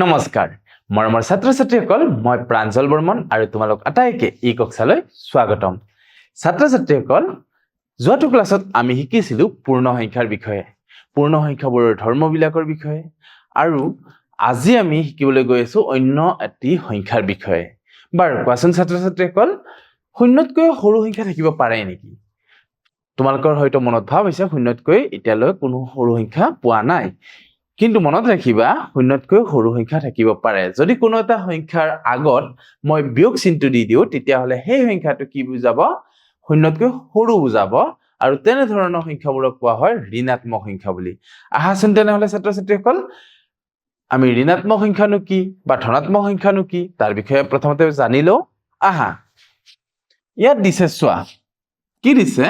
নমস্কাৰ। মৰমৰ ছাত্ৰ ছাত্ৰীসকল মই প্ৰাঞ্জল বৰ্মন আৰু তোমালোক আটাইকে ই কক্ষালৈ স্বাগতম। ছাত্ৰ ছাত্ৰীসকল যোৱাটো ক্লাছত আমি শিকিছিলোঁ পূৰ্ণ সংখ্যাৰ বিষয়ে পূৰ্ণ সংখ্যাবোৰৰ ধৰ্মবিলাকৰ বিষয়ে আৰু আজি আমি শিকিবলৈ গৈ আছোঁ অন্য এটি সংখ্যাৰ বিষয়ে। বাৰু কোৱাচোন ছাত্ৰ ছাত্ৰীসকল শূন্যতকৈ সৰু সংখ্যা থাকিব পাৰে নেকি? তোমালোকৰ হয়তো মনত ভাৱ হৈছে শূন্যতকৈ এতিয়ালৈ কোনো সৰু সংখ্যা পোৱা নাই। কিন্তু মনত ৰাখিবা শূন্যতকৈ সৰু সংখ্যা থাকিব পাৰে। যদি কোনো এটা সংখ্যাৰ আগত মই বিয়োগ চিনটো দি দিওঁ তেতিয়াহ'লে সেই সংখ্যাটো কি বুজাব? শূন্যতকৈ সৰু বুজাব। আৰু তেনেধৰণৰ সংখ্যাবোৰক কোৱা হয় ঋণাত্মক সংখ্যা বুলি। আহাচোন তেনেহ'লে ছাত্ৰ ছাত্ৰীসকল আমি ঋণাত্মক সংখ্যানো কি বা ধনাত্মক সংখ্যানো কি? তাৰ বিষয়ে প্ৰথমতে জানি লওঁ। আহা ইয়াত দিছে চোৱা কি দিছে?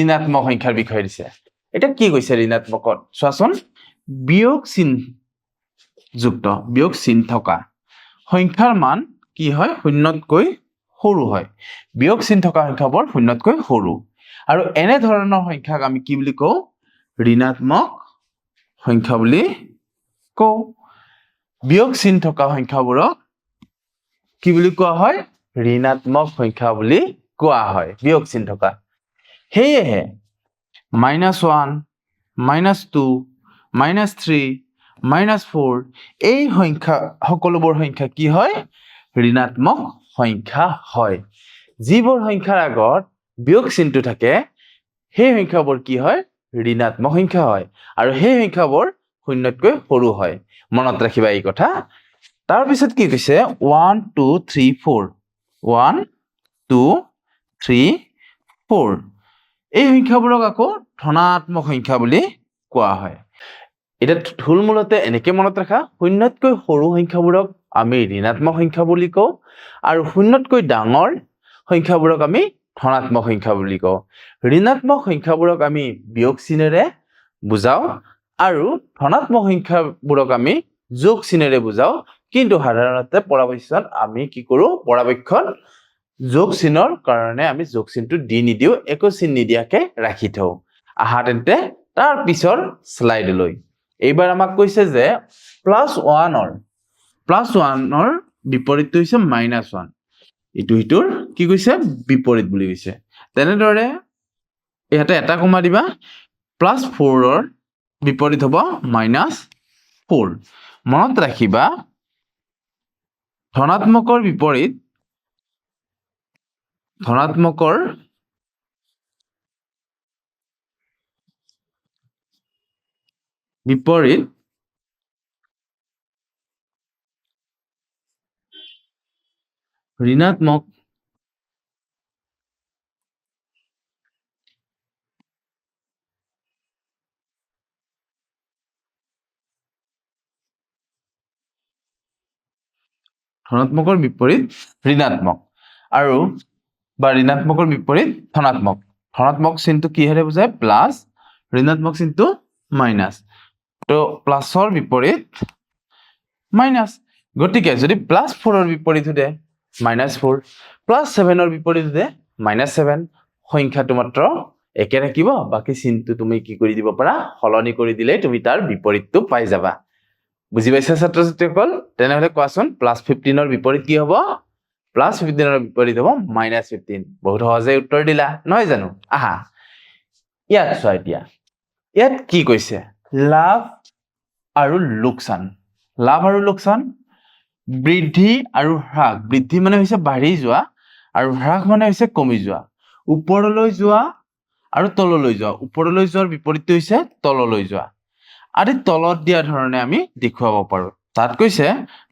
ঋণাত্মক সংখ্যাৰ বিষয়ে দিছে। এতিয়া কি কৈছে ঋণাত্মকত? চোৱাচোন। বিয়োগ চিন যুক্ত বিয়োগ চিন থকা সংখ্যাৰ মান কি হয়? শূন্যতকৈ সৰু হয়। বিয়োগ চিন থকা সংখ্যাবোৰ শূন্যতকৈ সৰু। আৰু এনেধৰণৰ সংখ্যাক আমি কি বুলি কওঁ? ঋণাত্মক সংখ্যা বুলি কওঁ। বিয়োগ চিন থকা সংখ্যাবোৰক কি বুলি কোৱা হয়? ঋণাত্মক সংখ্যা বুলি কোৱা হয়। বিয়োগ চিন থকা সেয়েহে minus one minus two minus three minus four এই সংখ্যা সকলোবোৰ সংখ্যা কি হয়? ঋণাত্মক সংখ্যা হয়। যিবোৰ সংখ্যাৰ আগত বিয়োগ চিনটো থাকে সেই সংখ্যাবোৰ কি হয়? ঋণাত্মক সংখ্যা হয়। আৰু সেই সংখ্যাবোৰ শূন্যতকৈ সৰু হয়। মনত ৰাখিবা এই কথা। তাৰপিছত কি কৈছে? One two three four one two three four এই সংখ্যাবোৰক আকৌ ধনাত্মক সংখ্যা বুলি কোৱা হয়। এতিয়া থুলমূলতে এনেকে মনত ৰাখা, শূন্যতকৈ সৰু সংখ্যাবোৰক আমি ঋণাত্মক সংখ্যা বুলি কওঁ আৰু শূন্যতকৈ ডাঙৰ সংখ্যাবোৰক আমি ধনাত্মক সংখ্যা বুলি কওঁ। ঋণাত্মক সংখ্যাবোৰক আমি বিয়োগ চিনেৰে বুজাওঁ আৰু ধনাত্মক সংখ্যাবোৰক আমি যোগ চিনেৰে বুজাওঁ। কিন্তু সাধাৰণতে পৰাপক্ষত আমি কি কৰোঁ, পৰাপক্ষত যোগ চিনৰ কাৰণে আমি যোগ চিনটো দি নিদিওঁ, একো চিন নিদিয়াকে ৰাখি থওঁ। আহা তেন্তে তাৰ পিছৰ শ্লাইডলৈ এইবাৰ আমাক কৈছে যে প্লাছ ওৱানৰ প্লাছ ওৱানৰ বিপৰীতটো হৈছে মাইনাছ ওৱান ইটো সিটোৰ কি কৈছে? বিপৰীত বুলি কৈছে। তেনেদৰে ইয়াতে এটা কমা দিবা প্লাছ ফ'ৰৰ বিপৰীত হ'ব মাইনাছ ফ'ৰ মনত ৰাখিবা ধনাত্মকৰ বিপৰীত ধনাত্মকৰ বিপৰীত ঋণাত্মক ধনাত্মকৰ বিপৰীত ঋণাত্মক আৰু বা ঋণাত্মকৰ বিপৰীত ধনাত্মক। ধনাত্মক চিনটো কিহেৰে বুজায়? প্লাছ ঋণাত্মক চিনটো মাইনাছ। তো প্লাছৰ বিপৰীত মাইনাছ গতিকে যদি প্লাছ ফ'ৰৰ বিপৰীত সোধে মাইনাছ ফ'ৰ প্লাছ ছেভেনৰ বিপৰীত সোধে মাইনাছ ছেভেন সংখ্যাটো মাত্ৰ একে থাকিব, বাকী চিনটো তুমি কি কৰি দিব পাৰা, সলনি কৰি দিলেই তুমি তাৰ বিপৰীতটো পাই যাবা। বুজি পাইছা ছাত্ৰ ছাত্ৰীসকল তেনেহ'লে কোৱাচোন প্লাছ ফিফটিনৰ বিপৰীত কি হ'ব? প্লাছ ফিফটিনৰ বিপৰীত হ'ব মাইনাছ ফিফটিন বহুত সহজে উত্তৰ দিলা, নহয় জানো? আহা, ইয়াত চোৱা এতিয়া, ইয়াত কি কৈছে? লাভ আৰু লোকচান। লাভ আৰু লোকচান বৃদ্ধি আৰু হ্ৰাস। বৃদ্ধি মানে হৈছে বাঢ়ি যোৱা আৰু হ্ৰাস মানে হৈছে কমি যোৱা। ওপৰলৈ যোৱা আৰু তললৈ যোৱা। ওপৰলৈ যোৱাৰ বিপৰীতটো হৈছে তললৈ যোৱা। আদি তলত দিয়া ধৰণে আমি দেখুৱাব পাৰোঁ। তাত কৈছে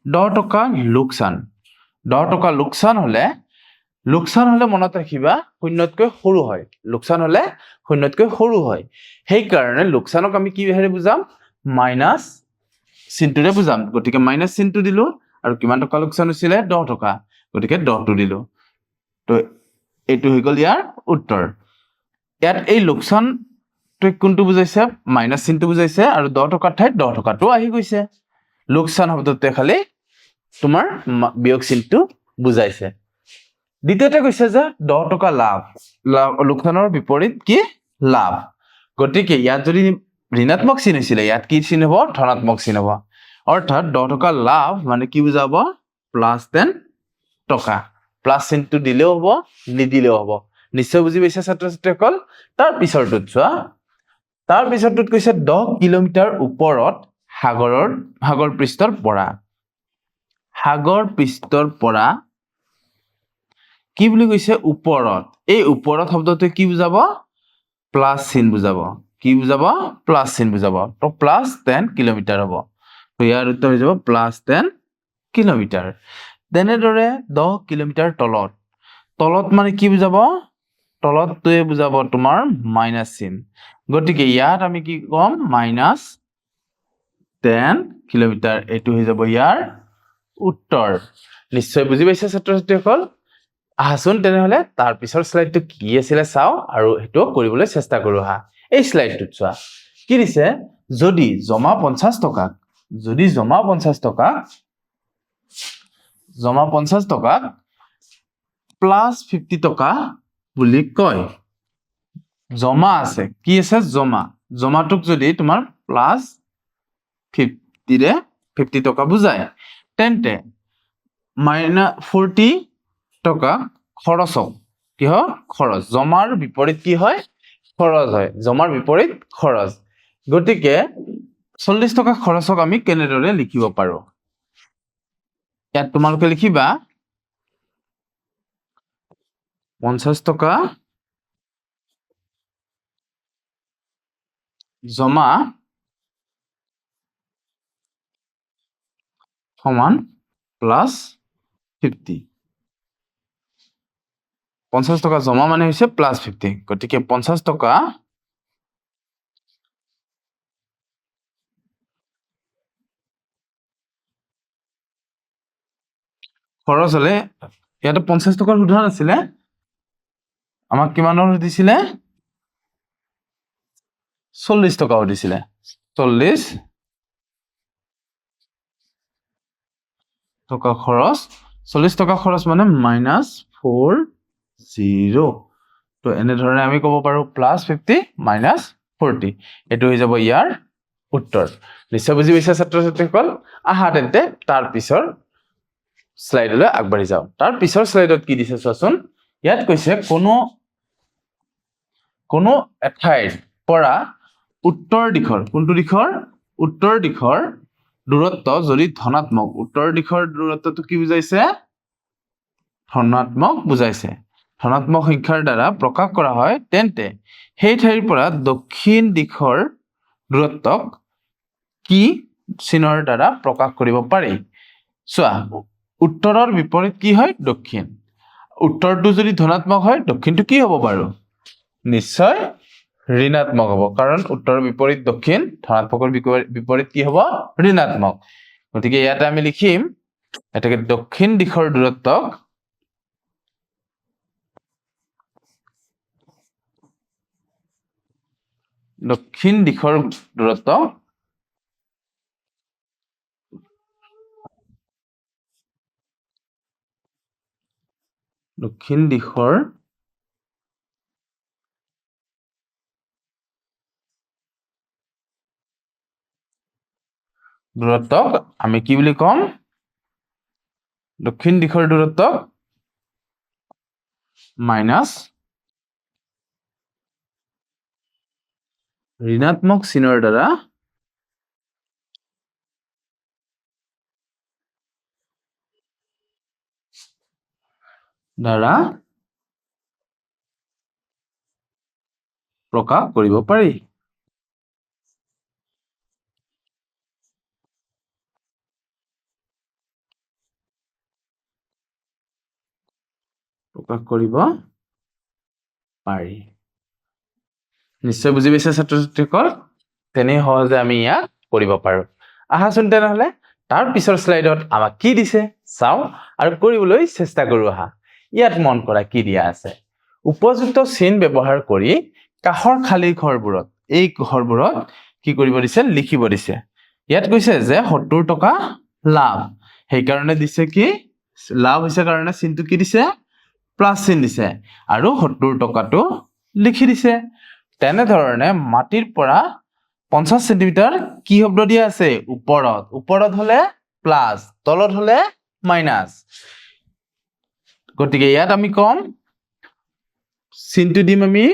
দহ টকা লোকচান। দহ টকা লোকচান হ'লে লোকচান হ'লে মনত ৰাখিবা শূন্যতকৈ সৰু হয়। লোকচান হ'লে শূন্যতকৈ সৰু হয়। সেইকাৰণে লোকচানক আমি কিহেৰে বুজাম? মাইনাছ চিনটোৰে বুজাম। গতিকে মাইনাছ চিনটো দিলোঁ আৰু কিমান টকা লোকচান হৈছিলে? দহ টকা। গতিকে দহটো দিলোঁ। তো এইটো হৈ গ'ল ইয়াৰ উত্তৰ। ইয়াত এই লোকচানটোৱে কোনটো বুজাইছে? মাইনাছ চিনটো বুজাইছে আৰু দহ টকাৰ ঠাইত দহ টকাটো আহি গৈছে। লোকচান শব্দটোৱে খালি তোমাৰ বিয়োগ চিনটো বুজাইছে। দ্বিতীয়তে কৈছে যে দহ টকা লাভ। লাভ, লোকচানৰ বিপৰীত কি? লাভ। গতিকে ইয়াত যদি ঋণাত্মক চিন হৈছিলে, ইয়াত কি চিন হ'ব? ধনাত্মক চিন হ'ব। অৰ্থাৎ দহ টকা লাভ মানে কি বুজাব? প্লাছ টেন টকা। প্লাছ চিনটো দিলেও হ'ব, নিদিলেও হ'ব। নিশ্চয় বুজি পাইছে ছাত্ৰ ছাত্ৰীসকল তাৰ পিছৰটোত চোৱা। তাৰ পিছৰটোত কৈছে দহ কিলোমিটাৰ ওপৰত সাগৰৰ, সাগৰ পৃষ্ঠৰ পৰা। সাগৰ পৃষ্ঠৰ পৰা কি বুলি কৈছে? ওপৰত। এই ওপৰত শব্দটোৱে কি বুজাব? প্লাছ চিন বুজাব। কি বুজাব? প্লাছ চিন বুজাব। তো প্লাছ টেন কিলোমিটাৰ হ'ব। ইয়াৰ উত্তৰ হৈ যাব প্লাছ টেন কিলোমিটাৰ। তেনেদৰে দহ কিলোমিটাৰ তলত। তলত মানে কি বুজাব? তলতটোৱে বুজাব তোমাৰ মাইনাছ চিন। গতিকে ইয়াত আমি কি ক'ম? Minus ten kilometre. এইটো হৈ যাব ইয়াৰ উত্তৰ। নিশ্চয় বুজি পাইছে ছাত্ৰ ছাত্ৰীসকল আহাচোন তেনেহ'লে তাৰ পিছৰ শ্লাইডটো কি আছিলে চাওঁ আৰু সেইটো কৰিবলৈ চেষ্টা কৰোঁ আহা এই শ্লাইডটোত চোৱা, কি দিছে? যদি জমা পঞ্চাছ টকা যদি জমা পঞ্চাছ টকা জমা পঞ্চাছ টকাক প্লাছ ফিফটি টকা বুলি কয়। জমা আছে, কি আছে? জমা। জমাটোক যদি তোমাৰ প্লাছ ফিফটিৰে ফিফটি টকা বুজায়, তেন্তে মাইনা ফৰ্টি টকা খৰচক কি হয়? খৰচ। জমাৰ বিপৰীত কি হয়? খৰচ হয়। জমাৰ বিপৰীত খৰচ। গতিকে চল্লিছ টকা খৰচক আমি কেনেদৰে লিখিব পাৰো? ইয়াত তোমালোকে লিখিবা পঞ্চাছ টকা জমা সমান প্লাছ ফিফটি পঞ্চাছ টকা জমা মানে হৈছে প্লাছ ফিফটি গতিকে পঞ্চাছ টকা খৰচ হলে, ইয়াতে পঞ্চাছ টকাৰ সোধা নাছিলে। আমাক কিমানৰ সুধিছিলে? চল্লিছ টকা সুধিছিলে চল্লিছ টকা খৰচ। চল্লিছ টকা খৰচ মানে মাইনাছ ফ'ৰ জিৰ' তো এনেধৰণে আমি ক'ব পাৰোঁ প্লাছ ফিফটি মাইনাছ ফৰ্টি এইটো হৈ যাব ইয়াৰ উত্তৰ। নিশ্চয় বুজি পাইছে ছাত্ৰ ছাত্ৰীসকল আহা তেন্তে তাৰ পিছৰ শ্লাইডলৈ আগবাঢ়ি যাওঁ। তাৰ পিছৰ শ্লাইডত কি দিছে চোৱাচোন? ইয়াত কৈছে কোনো কোনো এঠাইৰ পৰা উত্তৰ দিশৰ কোনটো দিশৰ? উত্তৰ দিশৰ দূৰত্ব যদি ধনাত্মক উত্তৰ দিশৰ দূৰত্বটো কি বুজাইছে? ধনাত্মক বুজাইছে। ধনাত্মক সংখ্যাৰ দ্বাৰা প্ৰকাশ কৰা হয় তেন্তে সেই ঠাইৰ পৰা দক্ষিণ দিশৰ দূৰত্বক কি চিনৰ দ্বাৰা প্ৰকাশ কৰিব পাৰি? চোৱা উত্তৰৰ বিপৰীত কি হয়? দক্ষিণ। উত্তৰটো যদি ধনাত্মক হয় দক্ষিণটো কি হ'ব বাৰু? নিশ্চয় ঋণাত্মক হ'ব কাৰণ উত্তৰৰ বিপৰীত দক্ষিণ ধনাত্মকৰ বিপৰীত কি হ'ব? ঋণাত্মক। গতিকে ইয়াতে আমি লিখিম এটাকে দক্ষিণ দিশৰ দূৰত্বক দক্ষিণ দিশৰ দূৰত্ব। দক্ষিণ দিশৰ দূৰত্বক আমি কি বুলি ক'ম? দক্ষিণ দিশৰ দূৰত্বক মাইনাছ ঋণাত্মক চিনৰ দ্বাৰা দ্বাৰা প্ৰকাশ কৰিব পাৰি প্ৰকাশ কৰিব পাৰি নিশ্চয় বুজি পাইছে ছাত্ৰ ছাত্ৰীসকল তেনে সহজে আমি ইয়াক কৰিব পাৰো। আহাচোন তেনেহ'লে, তাৰ পিছৰ শ্লাইডত আমাক কি দিছে? চাওঁ আৰু কৰিবলৈ চেষ্টা কৰো আহা। ইয়াত মন কৰা কি দিয়া আছে? উপযুক্ত চিন ব্যৱহাৰ কৰি কাষৰ খালী ঘৰবোৰত, এই ঘৰবোৰত কি কৰিব দিছে? লিখিব দিছে। ইয়াত কৈছে যে সত্তৰ টকা লাভ। সেইকাৰণে দিছে কি? লাভ হৈছে কাৰণে চিনটো কি দিছে? প্লাছ চিন দিছে। আৰু সত্তৰ টকাটো লিখি দিছে। তেনেধৰণে মাটিৰ পৰা পঞ্চাছ চেণ্টিমিটাৰ কি শব্দ দিয়া আছে? ওপৰত। ওপৰত হলে প্লাছ তলত হলে মাইনাছ গতিকে ইয়াত আমি কম, চিনটো দিম আমি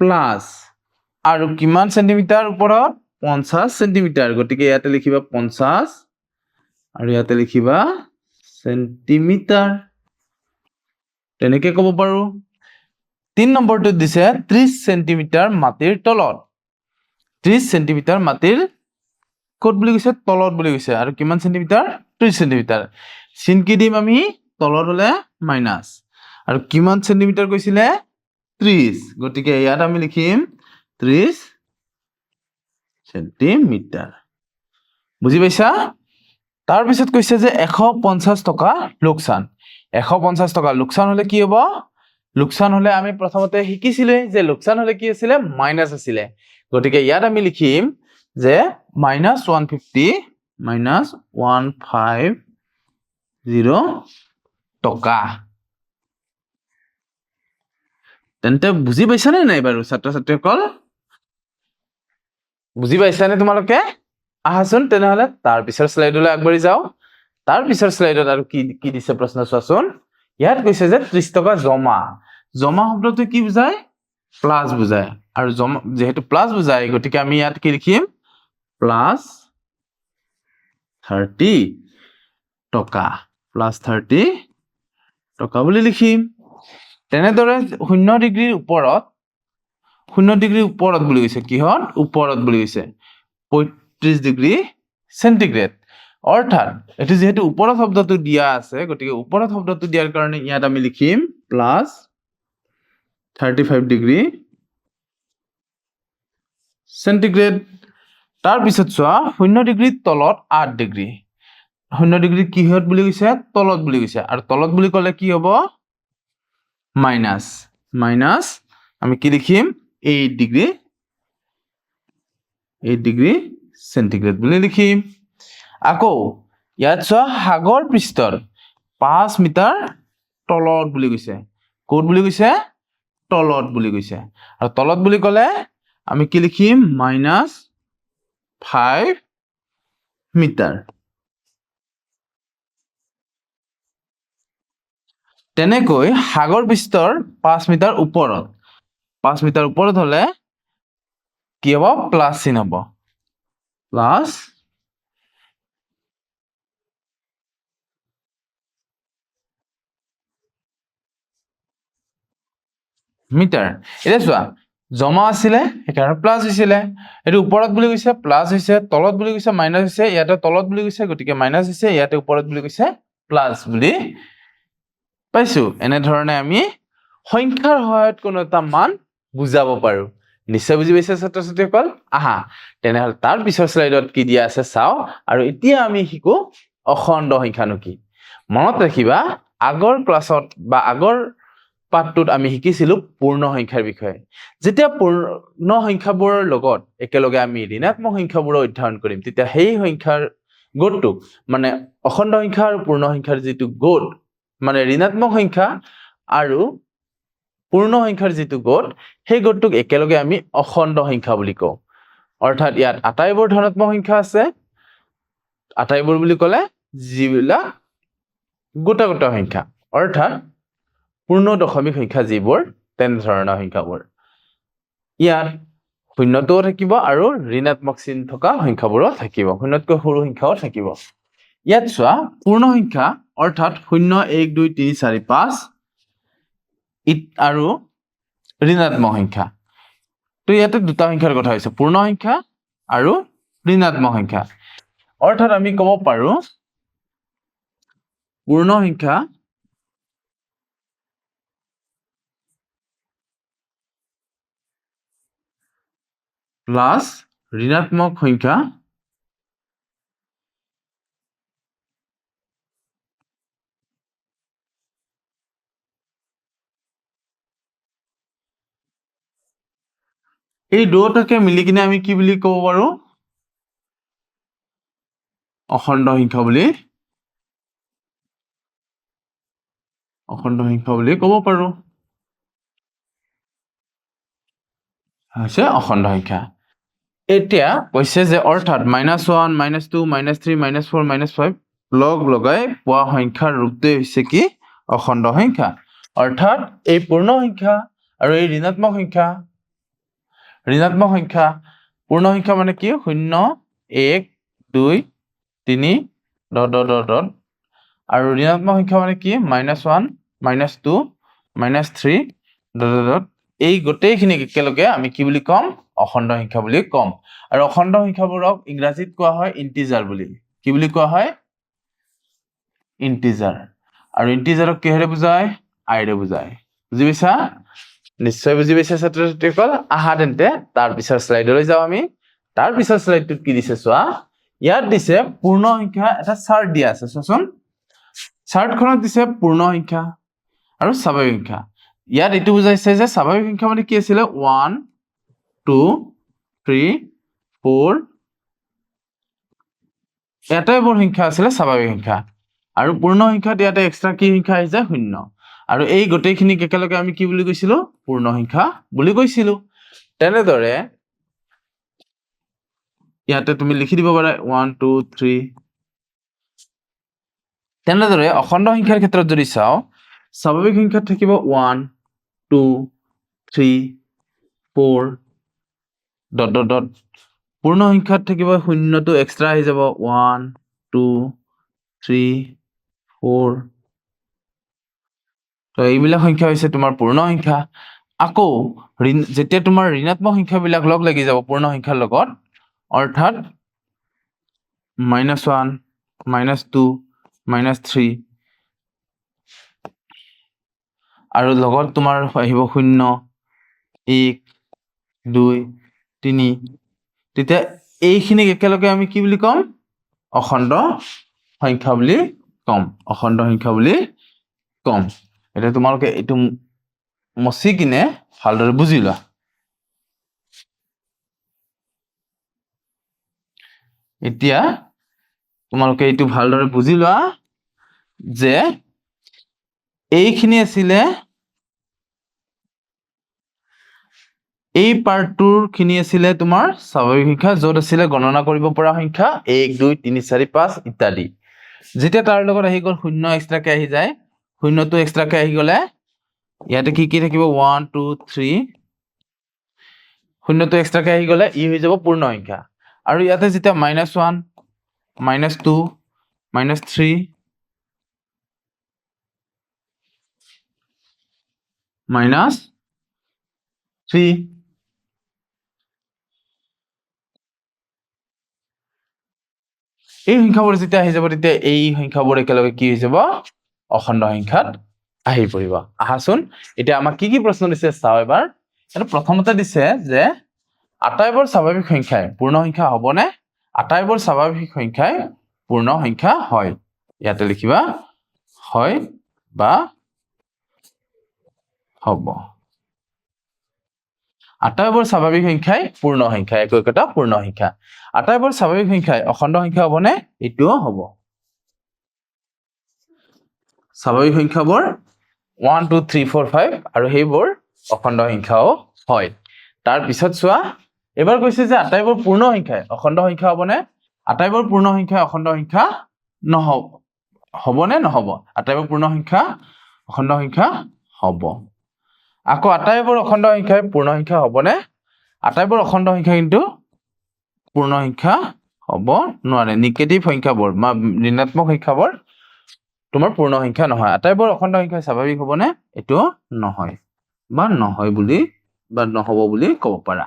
প্লাছ আৰু কিমান চেণ্টিমিটাৰ ওপৰত? পঞ্চাছ চেণ্টিমিটাৰ গতিকে ইয়াতে লিখিবা পঞ্চাছ আৰু ইয়াতে লিখিবা চেণ্টিমিটাৰ তেনেকে ক'ব পাৰো। তিন নম্বৰটোত দিছে ত্ৰিছ চেণ্টিমিটাৰ মাটিৰ তলত। ত্ৰিছ চেণ্টিমিটাৰ মাটিৰ ক'ত বুলি কৈছে? তলত বুলি কৈছে। আৰু কিমান চেণ্টিমিটাৰ ত্ৰিছ চেণ্টিমিটাৰ চিন কি দিম আমি? তলত হ'লে মাইনাছ আৰু কিমান চেণ্টিমিটাৰ কৈছিলে? ত্ৰিছ গতিকে ইয়াত আমি লিখিম ত্ৰিছ চেণ্টিমিটাৰ বুজি পাইছা? তাৰপিছত কৈছে যে এশ পঞ্চাছ টকা লোকচান। এশ পঞ্চাছ টকা লোকচান হ'লে কি হ'ব? লোকচান হ'লে আমি প্ৰথমতে শিকিছিলোৱে যে লোকচান হ'লে কি আছিলে? মাইনাছ আছিলে। গতিকে ইয়াত আমি লিখিম যে minus one fifty minus one five zero' টকা। তেন্তে বুজি পাইছানে নাই বাৰু ছাত্ৰ ছাত্ৰীসকল বুজি পাইছানে তোমালোকে? আহাচোন, তেনেহ'লে তাৰ পিছৰ শ্লাইডলৈ আগবাঢ়ি যাওঁ। তাৰ পিছৰ শ্লাইডত আৰু কি কি দিছে প্ৰশ্ন, চোৱাচোন। ইয়াত কৈছে যে ত্ৰিছ টকা জমা। জমা শব্দটো কি বুজায়? প্লাছ বুজায়। আৰু জমা, যিহেতু প্লাছ বুজায়, গতিকে আমি ইয়াত কি লিখিম? প্লাছ থাৰ্টি টকা। প্লাছ থাৰ্টি টকা বুলি লিখিম। তেনেদৰে শূন্য ডিগ্ৰীৰ ওপৰত, শূন্য ডিগ্ৰীৰ ওপৰত বুলি কৈছে কিহত? ওপৰত বুলি কৈছে। পঁয়ত্ৰিছ ডিগ্ৰী চেণ্টিগ্ৰেড অৰ্থাৎ, এইটো যিহেতু ওপৰত শব্দটো দিয়া আছে, গতিকে ওপৰত শব্দটো দিয়াৰ কাৰণে ইয়াত আমি লিখিম plus thirty five degree centigrade তাৰপিছত চোৱা, শূন্য ডিগ্ৰীৰ তলত আঠ ডিগ্ৰী শূন্য ডিগ্ৰী কিহত বুলি কৈছে? তলত বুলি কৈছে। আৰু তলত বুলি ক'লে কি হ'ব? মাইনাছ। মাইনাছ, আমি কি লিখিম eight degree eight degree centigrade বুলি লিখিম আকৌ, ইয়াত চোৱা, সাগৰ পৃষ্ঠৰ পাঁচ মিটাৰ তলত বুলি কৈছে। ক'ত বুলি কৈছে? তলত বুলি কৈছে। আৰু তলত বুলি ক'লে আমি কি লিখিম? Minus five metre. তেনেকৈ সাগৰ পৃষ্ঠৰ পাঁচ মিটাৰ ওপৰত। পাঁচ মিটাৰ ওপৰত হ'লে কি হ'ব? প্লাছ চিন হ'ব। Plus metre. এতিয়া চোৱা জমা আছিলে সেইকাৰণে প্লাছ হৈছিলে। এইটো ওপৰত বুলি কৈছে প্লাছ হৈছে তলত বুলি কৈছে মাইনাছ হৈছে ইয়াতে তলত বুলি কৈছে গতিকে মাইনাছ হৈছে ইয়াতে ওপৰত বুলি কৈছে প্লাছ বুলি পাইছো। এনেধৰণে আমি সংখ্যাৰ সহায়ত কোনো এটা মান বুজাব পাৰো। নিশ্চয় বুজি পাইছে ছাত্ৰ ছাত্ৰীসকল আহা তেনেহ'লে তাৰ পিছৰ শ্লাইডত কি দিয়া আছে চাওঁ আৰু এতিয়া আমি শিকো অখণ্ড সংখ্যানো কি। মনত ৰাখিবা আগৰ ক্লাছত বা আগৰ পাঠটোত আমি শিকিছিলো পূৰ্ণ সংখ্যাৰ বিষয়ে। যেতিয়া পূৰ্ণ সংখ্যাবোৰৰ লগত একেলগে আমি ঋণাত্মক সংখ্যাবোৰো অধ্যয়ন কৰিম তেতিয়া সেই সংখ্যাৰ গোটটোক মানে অখণ্ড সংখ্যা আৰু পূৰ্ণ সংখ্যাৰ যিটো গোট মানে ঋণাত্মক সংখ্যা আৰু পূৰ্ণ সংখ্যাৰ যিটো গোট সেই গোটটোক একেলগে আমি অখণ্ড সংখ্যা বুলি কওঁ। অৰ্থাৎ ইয়াত আটাইবোৰ ধনাত্মক সংখ্যা আছে আটাইবোৰ বুলি ক'লে যিবিলাক গোটা গোটা সংখ্যা। অৰ্থাৎ পূৰ্ণ দশমিক সংখ্যা যিবোৰ তেনেধৰণৰ সংখ্যাবোৰ। ইয়াত শূন্যটোও থাকিব আৰু ঋণাত্মক চিন থকা সংখ্যাবোৰো থাকিব। শূন্যতকৈ সৰু সংখ্যাও থাকিব। ইয়াত চোৱা পূৰ্ণ সংখ্যা অৰ্থাৎ শূন্য এক দুই তিনি চাৰি পাঁচ আৰু ঋণাত্মক সংখ্যা। তো ইয়াতে দুটা সংখ্যাৰ কথা হৈছে পূৰ্ণ সংখ্যা আৰু ঋণাত্মক সংখ্যা। অৰ্থাৎ আমি ক'ব পাৰো পূৰ্ণ সংখ্যা প্লাছ ঋণাত্মক সংখ্যা এই দুয়োটাকে মিলি কিনে আমি কি বুলি ক'ব পাৰো? অখণ্ড সংখ্যা বুলি। অখণ্ড সংখ্যা বুলি ক'ব পাৰো। হৈছে অখণ্ড সংখ্যা। এতিয়া কৈছে যে অৰ্থাৎ minus one minus two minus three minus four minus five log লগাই পোৱা সংখ্যাৰ ৰূপটোৱে হৈছে কি? অখণ্ড সংখ্যা। অৰ্থাৎ এই পূৰ্ণ সংখ্যা আৰু এই ঋণাত্মক সংখ্যা। ঋণাত্মক সংখ্যা পূৰ্ণ সংখ্যা মানে কি? শূন্য এক দুই তিনি ডট আৰু ঋণাত্মক সংখ্যা মানে কি? Minus one minus two minus three dot এই গোটেইখিনিক একেলগে আমি কি বুলি ক'ম? অখণ্ড সংখ্যা বুলি ক'ম। আৰু অখণ্ড সংখ্যাবোৰক ইংৰাজীত কোৱা হয় ইণ্টিজাৰ বুলি। কি বুলি কোৱা হয়? ইণ্টিজাৰ। আৰু ইণ্টিজাৰক কিহেৰে বুজায়? আইৰে বুজায়। বুজি পাইছা? নিশ্চয় বুজি পাইছা ছাত্ৰ ছাত্ৰীসকল আহা তেন্তে তাৰ পিছৰ শ্লাইডলৈ যাওঁ আমি। তাৰ পিছৰ শ্লাইডটোত কি দিছে চোৱা? ইয়াত দিছে পূৰ্ণ সংখ্যা এটা চাৰ্ট দিয়া আছে। চোৱাচোন। চাৰ্টখনত দিছে পূৰ্ণ সংখ্যা আৰু স্বাভাৱিক সংখ্যা। ইয়াত এইটো বুজাইছে যে স্বাভাৱিক সংখ্যা মানে কি আছিলে? ওৱান টু থ্ৰী ফ'ৰ এটাই বোৰ সংখ্যা আছিলে স্বাভাৱিক সংখ্যা। আৰু পূৰ্ণ সংখ্যাত ইয়াতে এক্সট্ৰা কি সংখ্যা আহিছে? শূন্য। আৰু এই গোটেইখিনিক একেলগে আমি কি বুলি কৈছিলো? পূৰ্ণ সংখ্যা বুলি কৈছিলো। তেনেদৰে ইয়াতে তুমি লিখি দিব পাৰা ওৱান টু থ্ৰী তেনেদৰে অখণ্ড সংখ্যাৰ ক্ষেত্ৰত যদি চাওঁ, স্বাভাৱিক সংখ্যাত থাকিব one two three four dot dot dot পূৰ্ণ সংখ্যাত থাকিব শূন্যটো এক্সট্ৰা আহি যাব। ওৱান টু থ্ৰী ফ'ৰ তো এইবিলাক সংখ্যা হৈছে তোমাৰ পূৰ্ণ সংখ্যা। আকৌ ঋণ যেতিয়া তোমাৰ ঋণাত্মক সংখ্যাবিলাক লগ লাগি যাব পূৰ্ণ সংখ্যাৰ লগত অৰ্থাৎ minus one minus two minus three আৰু লগত তোমাৰ আহিব শূন্য এক দুই তিনি। তেতিয়া এইখিনিক একেলগে আমি কি বুলি ক'ম? অখণ্ড সংখ্যা বুলি ক'ম। অখণ্ড সংখ্যা বুলি ক'ম। এতিয়া তোমালোকে এইটো মচি কিনে ভালদৰে বুজি লোৱা। এতিয়া তোমালোকে এইটো ভালদৰে বুজি লোৱা যে এইখিনি আছিলে এই পাৰ্টটোৰ খিনি আছিলে তোমাৰ স্বাভাৱিক সংখ্যা, য'ত আছিলে গণনা কৰিব পৰা সংখ্যা, এক, দুই, তিনি, চাৰি, পাঁচ, ইত্যাদি। যেতিয়া তাৰ লগত আহি গ'ল, শূন্য এক্সট্ৰাকে আহি যায়। শূন্যটো এক্সট্ৰাকে আহি গ'লে, ইয়াতে কি কি থাকিব? ওৱান টু থ্ৰী শূন্যটো এক্সট্ৰাকে আহি গ'লে, ই হৈ যাব পূৰ্ণ সংখ্যা। আৰু ইয়াতে যেতিয়া minus one minus two minus three minus three এই সংখ্যাবোৰ যেতিয়া আহি যাব, তেতিয়া এই সংখ্যাবোৰ একেলগে কি হৈ যাব? অখণ্ড সংখ্যাত আহি পৰিব। আহাচোন, এতিয়া আমাক কি কি প্ৰশ্ন দিছে চাওঁ এবাৰ। এইটো প্ৰথমতে দিছে যে আটাইবোৰ স্বাভাৱিক সংখ্যাই পূৰ্ণ সংখ্যা হ'বনে? আটাইবোৰ স্বাভাৱিক সংখ্যাই পূৰ্ণ সংখ্যা হয়। ইয়াতে লিখিবা, হয় বা হ'ব। আটাইবোৰ স্বাভাৱিক সংখ্যাই পূৰ্ণ সংখ্যা একো একোটা পূৰ্ণ সংখ্যা। আটাইবোৰ স্বাভাৱিক সংখ্যাই অখণ্ড সংখ্যা হ'বনে? এইটোও হ'ব। স্বাভাৱিক সংখ্যাবোৰ one two three four five আৰু সেইবোৰ অখণ্ড সংখ্যাও হয়। তাৰ পিছত চোৱা এইবাৰ কৈছে যে আটাইবোৰ পূৰ্ণ সংখ্যাই অখণ্ড সংখ্যা হ'বনে? আটাইবোৰ পূৰ্ণ সংখ্যাই অখণ্ড সংখ্যা নহ'ব হ'বনে নহ'ব? আটাইবোৰ পূৰ্ণ সংখ্যা অখণ্ড সংখ্যা হ'ব। আকৌ আটাইবোৰ অখণ্ড সংখ্যাই পূৰ্ণ সংখ্যা হ'বনে? আটাইবোৰ অখণ্ড সংখ্যা কিন্তু পূৰ্ণ সংখ্যা হ'ব নোৱাৰে। নিগেটিভ সংখ্যাবোৰ বা ঋণাত্মক সংখ্যাবোৰ তোমাৰ পূৰ্ণ সংখ্যা নহয়। আটাইবোৰ অখণ্ড সংখ্যাই স্বাভাৱিক হ'বনে? এইটো নহয় বা নহয় বুলি বা নহ'ব বুলি ক'ব পাৰা।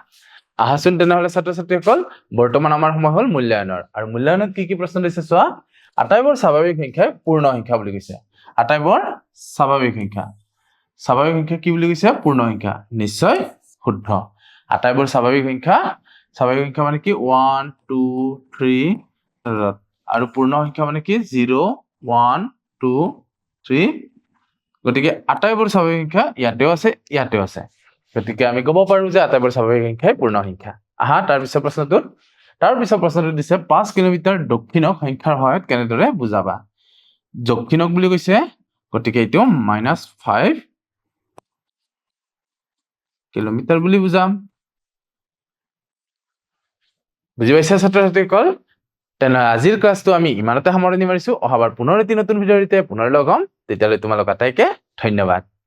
আহাচোন তেনেহ'লে ছাত্ৰ ছাত্ৰীসকল বৰ্তমান আমাৰ সময় হ'ল মূল্যায়নৰ। আৰু মূল্যায়নত কি কি প্ৰশ্ন দিছে চোৱা? আটাইবোৰ স্বাভাৱিক সংখ্যাই পূৰ্ণ সংখ্যা বুলি কৈছে। আটাইবোৰ স্বাভাৱিক সংখ্যা। স্বাভাৱিক সংখ্যা কি বুলি কৈছে? পূৰ্ণ সংখ্যা। নিশ্চয় শুদ্ধ। আটাইবোৰ স্বাভাৱিক সংখ্যা। স্বাভাৱিক সংখ্যা মানে কি? ওৱান টু থ্ৰী আৰু পূৰ্ণ সংখ্যা মানে কি? জিৰ' ওৱান টু থ্ৰী গতিকে আটাইবোৰ স্বাভাৱিক সংখ্যা ইয়াতেও আছে ইয়াতেও আছে। গতিকে আমি ক'ব পাৰো যে আটাইবোৰ স্বাভাৱিক সংখ্যাই পূৰ্ণ সংখ্যা। আহা, তাৰ পিছৰ প্ৰশ্নটোত। তাৰ পিছৰ প্ৰশ্নটো দিছে, পাঁচ কিলোমিটাৰ দক্ষিণক সংখ্যাৰ সহায়ত কেনেদৰে বুজাবা? দক্ষিণক বুলি কৈছে, গতিকে এইটো মাইনাছ ফাইভ কিলোমিটাৰ বুলি বুজাম। বুজি পাইছা ছাত্ৰ ছাত্ৰীসকল তেনেহ'লে আজিৰ ক্লাছটো আমি ইমানতে সামৰণি মাৰিছো। অহাবাৰ পুনৰ এটি নতুন ভিডিঅ'ৰ সৈতে পুনৰ লগ হ'ম। তেতিয়ালৈ তোমালোক আটাইকে ধন্যবাদ।